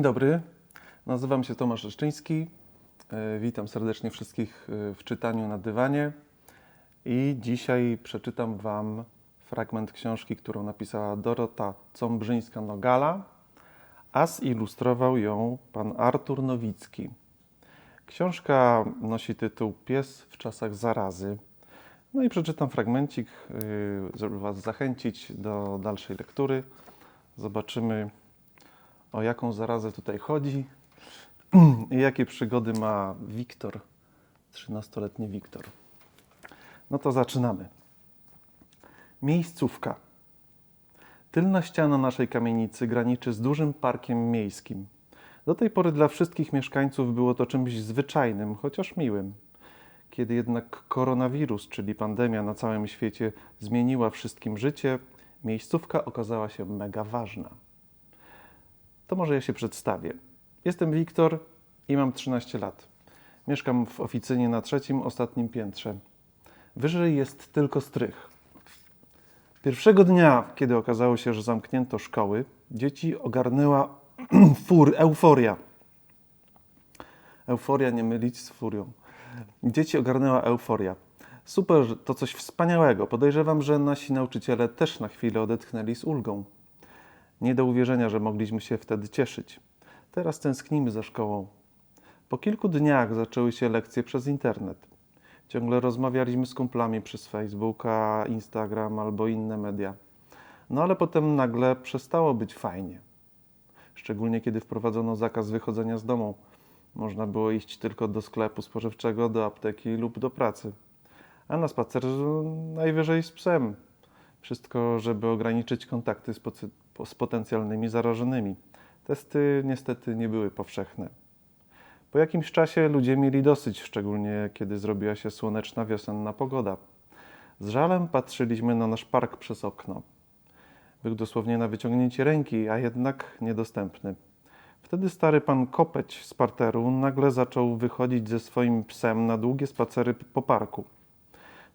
Dzień dobry, nazywam się Tomasz Leszczyński. E, Witam serdecznie wszystkich e, w czytaniu na dywanie. I dzisiaj przeczytam Wam fragment książki, którą napisała Dorota Cąbrzyńska-Nogala, a zilustrował ją pan Artur Nowicki. Książka nosi tytuł Pies w czasach zarazy. No i przeczytam fragmencik, y, żeby Was zachęcić do dalszej lektury. Zobaczymy, o jaką zarazę tutaj chodzi i jakie przygody ma Wiktor, 13-letni Wiktor. No to zaczynamy. Miejscówka. Tylna ściana naszej kamienicy graniczy z dużym parkiem miejskim. Do tej pory dla wszystkich mieszkańców było to czymś zwyczajnym, chociaż miłym. Kiedy jednak koronawirus, czyli pandemia na całym świecie, zmieniła wszystkim życie, miejscówka okazała się mega ważna. To może ja się przedstawię. Jestem Wiktor i mam 13 lat. Mieszkam w oficynie na trzecim, ostatnim piętrze. Wyżej jest tylko strych. Pierwszego dnia, kiedy okazało się, że zamknięto szkoły, dzieci ogarnęła fur, euforia. Euforia nie mylić z furią. Dzieci ogarnęła euforia. Super, to coś wspaniałego. Podejrzewam, że nasi nauczyciele też na chwilę odetchnęli z ulgą. Nie do uwierzenia, że mogliśmy się wtedy cieszyć. Teraz tęsknimy za szkołą. Po kilku dniach zaczęły się lekcje przez internet. Ciągle rozmawialiśmy z kumplami przez Facebooka, Instagram albo inne media. No ale potem nagle przestało być fajnie. Szczególnie kiedy wprowadzono zakaz wychodzenia z domu. Można było iść tylko do sklepu spożywczego, do apteki lub do pracy. A na spacer najwyżej z psem. Wszystko, żeby ograniczyć kontakty z, z potencjalnymi zarażonymi. Testy niestety nie były powszechne. Po jakimś czasie ludzie mieli dosyć, szczególnie kiedy zrobiła się słoneczna wiosenna pogoda. Z żalem patrzyliśmy na nasz park przez okno. Był dosłownie na wyciągnięcie ręki, a jednak niedostępny. Wtedy stary pan Kopeć z parteru nagle zaczął wychodzić ze swoim psem na długie spacery po parku.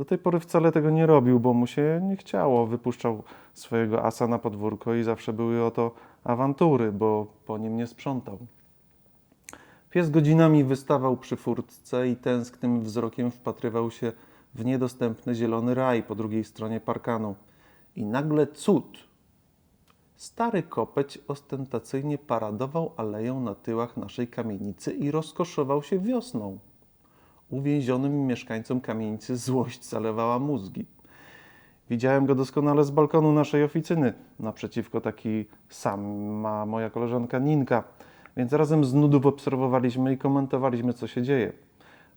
Do tej pory wcale tego nie robił, bo mu się nie chciało. Wypuszczał swojego asa na podwórko i zawsze były o to awantury, bo po nim nie sprzątał. Pies godzinami wystawał przy furtce i tęsknym wzrokiem wpatrywał się w niedostępny zielony raj po drugiej stronie parkanu. I nagle cud! Stary kopeć ostentacyjnie paradował aleją na tyłach naszej kamienicy i rozkoszował się wiosną. Uwięzionym mieszkańcom kamienicy złość zalewała mózgi. Widziałem go doskonale z balkonu naszej oficyny. Naprzeciwko taki sam ma moja koleżanka Ninka, więc razem z nudów obserwowaliśmy i komentowaliśmy, co się dzieje.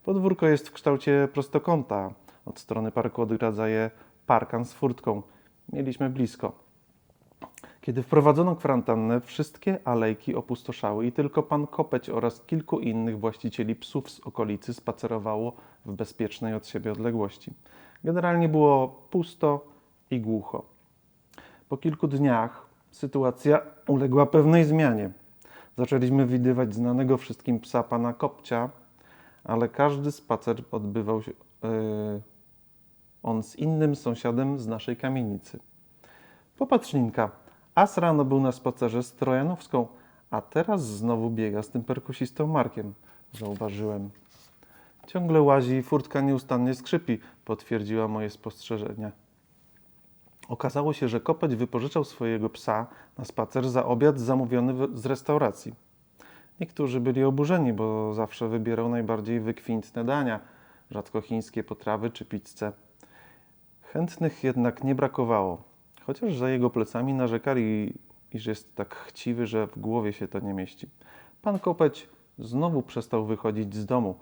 Podwórko jest w kształcie prostokąta. Od strony parku odgradza je parkan z furtką. Mieliśmy blisko. Kiedy wprowadzono kwarantannę, wszystkie alejki opustoszały i tylko pan Kopeć oraz kilku innych właścicieli psów z okolicy spacerowało w bezpiecznej od siebie odległości. Generalnie było pusto i głucho. Po kilku dniach sytuacja uległa pewnej zmianie. Zaczęliśmy widywać znanego wszystkim psa pana Kopcia, ale każdy spacer odbywał się yy, on z innym sąsiadem z naszej kamienicy. Popatrz, Ninka, As rano był na spacerze z Trojanowską, a teraz znowu biega z tym perkusistą Markiem, zauważyłem. Ciągle łazi i furtka nieustannie skrzypi, potwierdziła moje spostrzeżenia. Okazało się, że kopeć wypożyczał swojego psa na spacer za obiad zamówiony z restauracji. Niektórzy byli oburzeni, bo zawsze wybierał najbardziej wykwintne dania, rzadko chińskie potrawy czy pizzę. Chętnych jednak nie brakowało. Chociaż za jego plecami narzekali, iż jest tak chciwy, że w głowie się to nie mieści. Pan Kopeć znowu przestał wychodzić z domu,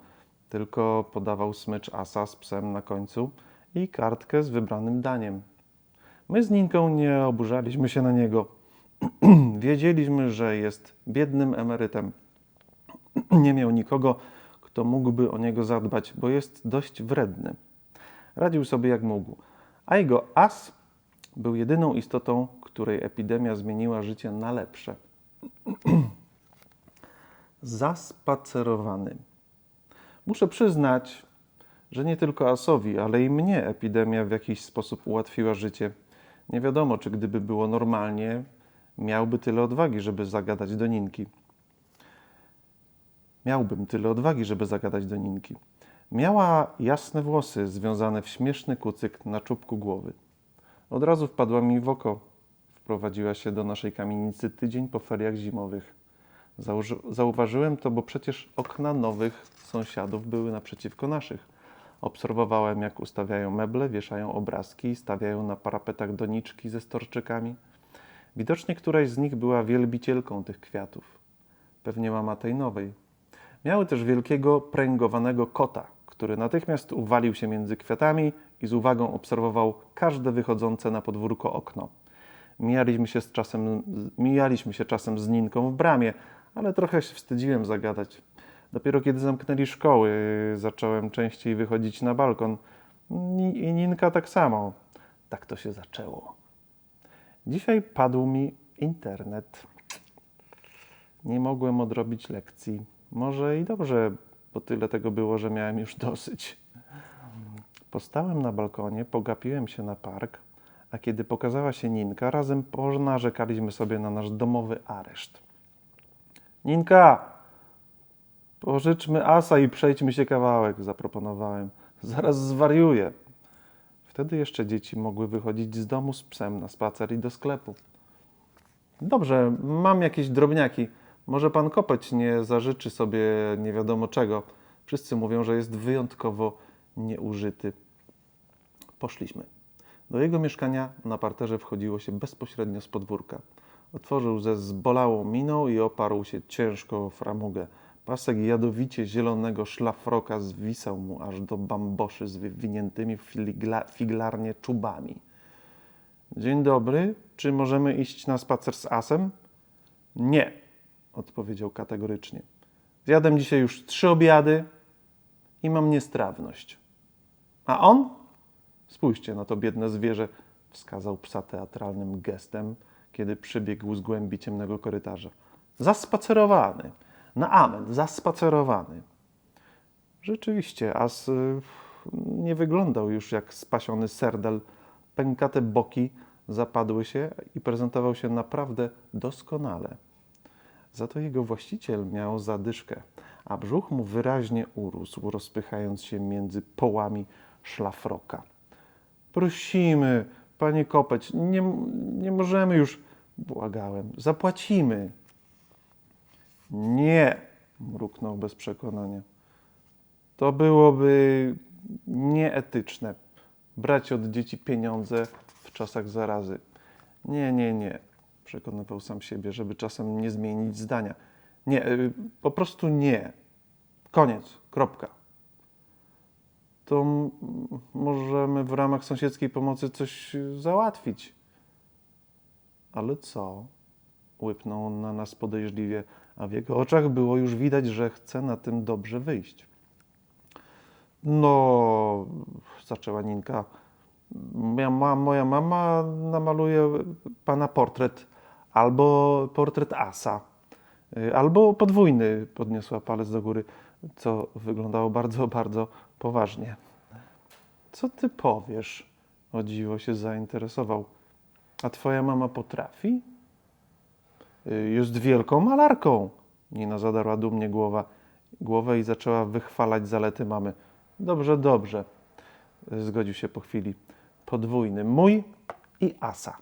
tylko podawał smycz asa z psem na końcu i kartkę z wybranym daniem. My z Ninką nie oburzaliśmy się na niego. Wiedzieliśmy, że jest biednym emerytem. nie miał nikogo, kto mógłby o niego zadbać, bo jest dość wredny. Radził sobie jak mógł. A jego as był jedyną istotą, której epidemia zmieniła życie na lepsze. Zaspacerowany. Muszę przyznać, że nie tylko Asowi, ale i mnie epidemia w jakiś sposób ułatwiła życie. Nie wiadomo, czy gdyby było normalnie, miałby tyle odwagi, żeby zagadać do Ninki. Miałbym tyle odwagi, żeby zagadać do Ninki. Miała jasne włosy związane w śmieszny kucyk na czubku głowy. Od razu wpadła mi w oko. Wprowadziła się do naszej kamienicy tydzień po feriach zimowych. Założy, zauważyłem to, bo przecież okna nowych sąsiadów były naprzeciwko naszych. Obserwowałem, jak ustawiają meble, wieszają obrazki, stawiają na parapetach doniczki ze storczykami. Widocznie któraś z nich była wielbicielką tych kwiatów. Pewnie mama tej nowej. Miały też wielkiego, pręgowanego kota, który natychmiast uwalił się między kwiatami i z uwagą obserwował każde wychodzące na podwórko okno. Mijaliśmy się, z czasem, mijaliśmy się czasem z Ninką w bramie, ale trochę się wstydziłem zagadać. Dopiero kiedy zamknęli szkoły, zacząłem częściej wychodzić na balkon. I Ninka tak samo. Tak to się zaczęło. Dzisiaj padł mi internet. Nie mogłem odrobić lekcji. Może i dobrze, bo tyle tego było, że miałem już dosyć. Postałem na balkonie, pogapiłem się na park, a kiedy pokazała się Ninka, razem ponarzekaliśmy sobie na nasz domowy areszt. Ninka, pożyczmy asa i przejdźmy się kawałek, zaproponowałem. Zaraz zwariuję. Wtedy jeszcze dzieci mogły wychodzić z domu z psem na spacer i do sklepu. Dobrze, mam jakieś drobniaki. Może pan kopeć nie zażyczy sobie nie wiadomo czego. Wszyscy mówią, że jest wyjątkowo nieużyty. Poszliśmy. Do jego mieszkania na parterze wchodziło się bezpośrednio z podwórka. Otworzył ze zbolałą miną i oparł się ciężko o framugę. Pasek jadowicie zielonego szlafroka zwisał mu aż do bamboszy z wywiniętymi figla, figlarnie czubami. Dzień dobry, czy możemy iść na spacer z asem? Nie, odpowiedział kategorycznie. Zjadłem dzisiaj już trzy obiady i mam niestrawność. A on? Spójrzcie na to biedne zwierzę, wskazał psa teatralnym gestem, kiedy przybiegł z głębi ciemnego korytarza. Zaspacerowany. Na amen, zaspacerowany. Rzeczywiście, as y, nie wyglądał już jak spasiony serdel. Pękate boki zapadły się i prezentował się naprawdę doskonale. Za to jego właściciel miał zadyszkę, a brzuch mu wyraźnie urósł, rozpychając się między połami szlafroka. Prosimy, panie Kopeć, nie, nie możemy już, błagałem, zapłacimy. Nie, mruknął bez przekonania. To byłoby nieetyczne. Brać od dzieci pieniądze w czasach zarazy. Nie, nie, nie, przekonywał sam siebie, żeby czasem nie zmienić zdania. Nie, y, po prostu nie. Koniec, kropka. To możemy w ramach sąsiedzkiej pomocy coś załatwić. Ale co? Łypnął on na nas podejrzliwie, a w jego oczach było już widać, że chce na tym dobrze wyjść. No, zaczęła Ninka. Moja, ma, moja mama namaluje pana portret, albo portret asa, y, albo podwójny, podniosła palec do góry, co wyglądało bardzo, bardzo poważnie. Co ty powiesz? O dziwo się zainteresował. A twoja mama potrafi? Y, Jest wielką malarką. Nina zadarła dumnie głowa, głowę i zaczęła wychwalać zalety mamy. Dobrze, dobrze. Zgodził się po chwili. Podwójny. Mój i Asa.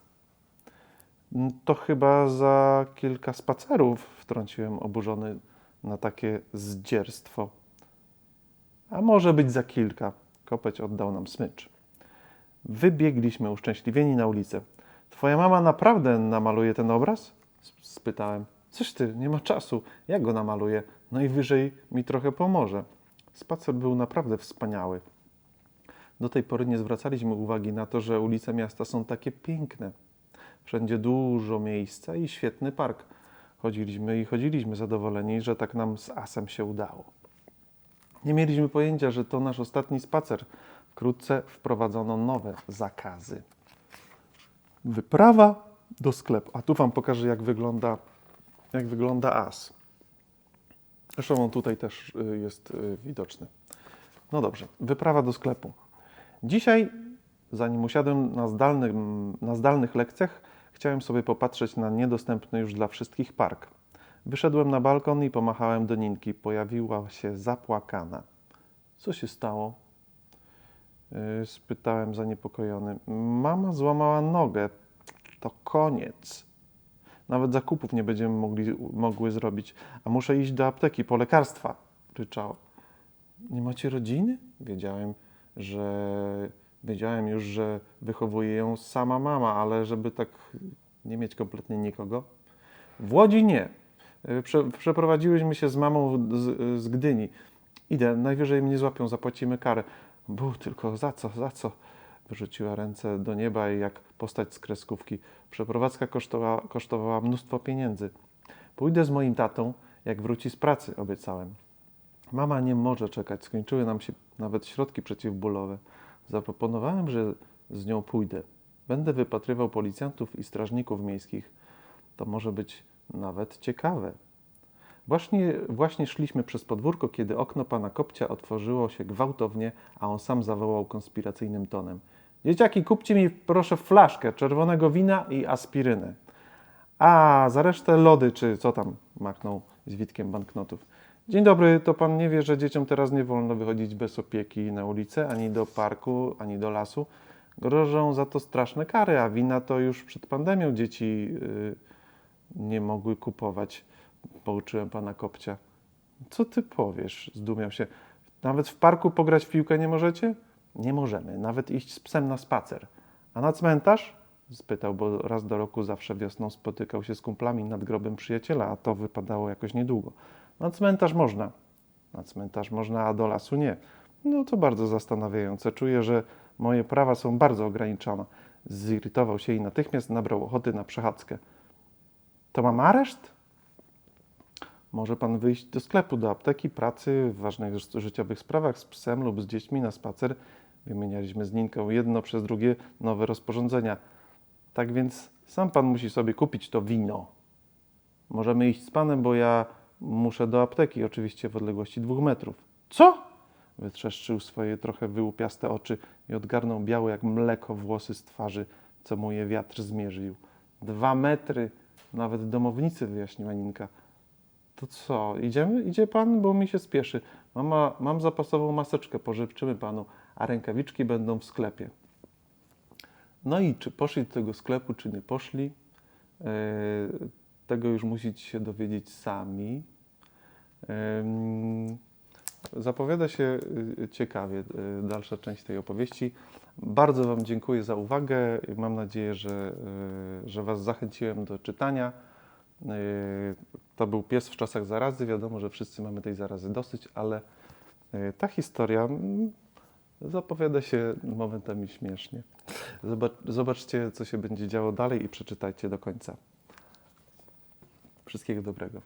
"Mm, To chyba za kilka spacerów, wtrąciłem oburzony na takie zdzierstwo. A może być za kilka. Kopeć oddał nam smycz. Wybiegliśmy uszczęśliwieni na ulicę. Twoja mama naprawdę namaluje ten obraz? Spytałem. Coś ty, nie ma czasu. Ja go namaluję. Najwyżej mi trochę pomoże. Spacer był naprawdę wspaniały. Do tej pory nie zwracaliśmy uwagi na to, że ulice miasta są takie piękne. Wszędzie dużo miejsca i świetny park. Chodziliśmy i chodziliśmy zadowoleni, że tak nam z asem się udało. Nie mieliśmy pojęcia, że to nasz ostatni spacer. Wkrótce wprowadzono nowe zakazy. Wyprawa do sklepu. A tu Wam pokażę, jak wygląda, jak wygląda as. Zresztą on tutaj też y, jest y, widoczny. No dobrze, wyprawa do sklepu. Dzisiaj, zanim usiadłem na, zdalnym, na zdalnych lekcjach, chciałem sobie popatrzeć na niedostępny już dla wszystkich park. Wyszedłem na balkon i pomachałem do Ninki. Pojawiła się zapłakana. Co się stało? Yy, spytałem zaniepokojony. Mama złamała nogę. To koniec. Nawet zakupów nie będziemy mogli, mogły zrobić, a muszę iść do apteki po lekarstwa, ryczała. Nie macie rodziny? Wiedziałem, że wiedziałem już, że wychowuje ją sama mama, ale żeby tak nie mieć kompletnie nikogo. W Łodzi nie. Y, Prze, przeprowadziłyśmy się z mamą z, z Gdyni. Idę, najwyżej mnie złapią, zapłacimy karę. Bu, tylko za co, za co? Wyrzuciła ręce do nieba i jak postać z kreskówki. Przeprowadzka kosztowała, kosztowała mnóstwo pieniędzy. Pójdę z moim tatą, jak wróci z pracy, obiecałem. Mama nie może czekać, skończyły nam się nawet środki przeciwbólowe. Zaproponowałem, że z nią pójdę. Będę wypatrywał policjantów i strażników miejskich. To może być nawet ciekawe. Właśnie, właśnie szliśmy przez podwórko, kiedy okno pana Kopcia otworzyło się gwałtownie, a on sam zawołał konspiracyjnym tonem. Dzieciaki, kupcie mi proszę flaszkę czerwonego wina i aspirynę. A, za resztę lody, czy co tam, machnął z witkiem banknotów. Dzień dobry, to pan nie wie, że dzieciom teraz nie wolno wychodzić bez opieki na ulicę, ani do parku, ani do lasu. Grożą za to straszne kary, a wina to już przed pandemią dzieci yy, nie mogły kupować. Pouczyłem pana Kopcia. Co ty powiesz? Zdumiał się. Nawet w parku pograć w piłkę nie możecie? Nie możemy. Nawet iść z psem na spacer. A na cmentarz? Spytał, bo raz do roku zawsze wiosną spotykał się z kumplami nad grobem przyjaciela, a to wypadało jakoś niedługo. Na cmentarz można. Na cmentarz można, a do lasu nie. No to bardzo zastanawiające. Czuję, że moje prawa są bardzo ograniczone. Zirytował się i natychmiast nabrał ochoty na przechadzkę. To mam areszt? Może pan wyjść do sklepu, do apteki, pracy, w ważnych ży- życiowych sprawach z psem lub z dziećmi na spacer. Wymienialiśmy z Ninką jedno przez drugie nowe rozporządzenia. Tak więc sam pan musi sobie kupić to wino. Możemy iść z panem, bo ja muszę do apteki, oczywiście w odległości dwóch metrów. Co? Wytrzeszczył swoje trochę wyłupiaste oczy i odgarnął białe jak mleko włosy z twarzy, co mu je wiatr zmierzył. Dwa metry, nawet domownicy, wyjaśniła Ninka. To co, idziemy? Idzie pan, bo mi się spieszy. Mama, mam zapasową maseczkę, pożyczymy panu, a rękawiczki będą w sklepie. No i czy poszli do tego sklepu, czy nie poszli, e, tego już musicie się dowiedzieć sami. Zapowiada się y, ciekawie y, dalsza część tej opowieści. Bardzo Wam dziękuję za uwagę. Mam nadzieję, że, y, że Was zachęciłem do czytania. Y, To był pies w czasach zarazy. Wiadomo, że wszyscy mamy tej zarazy dosyć, ale y, ta historia mm, zapowiada się momentami śmiesznie. Zobacz, zobaczcie, co się będzie działo dalej i przeczytajcie do końca. Wszystkiego dobrego.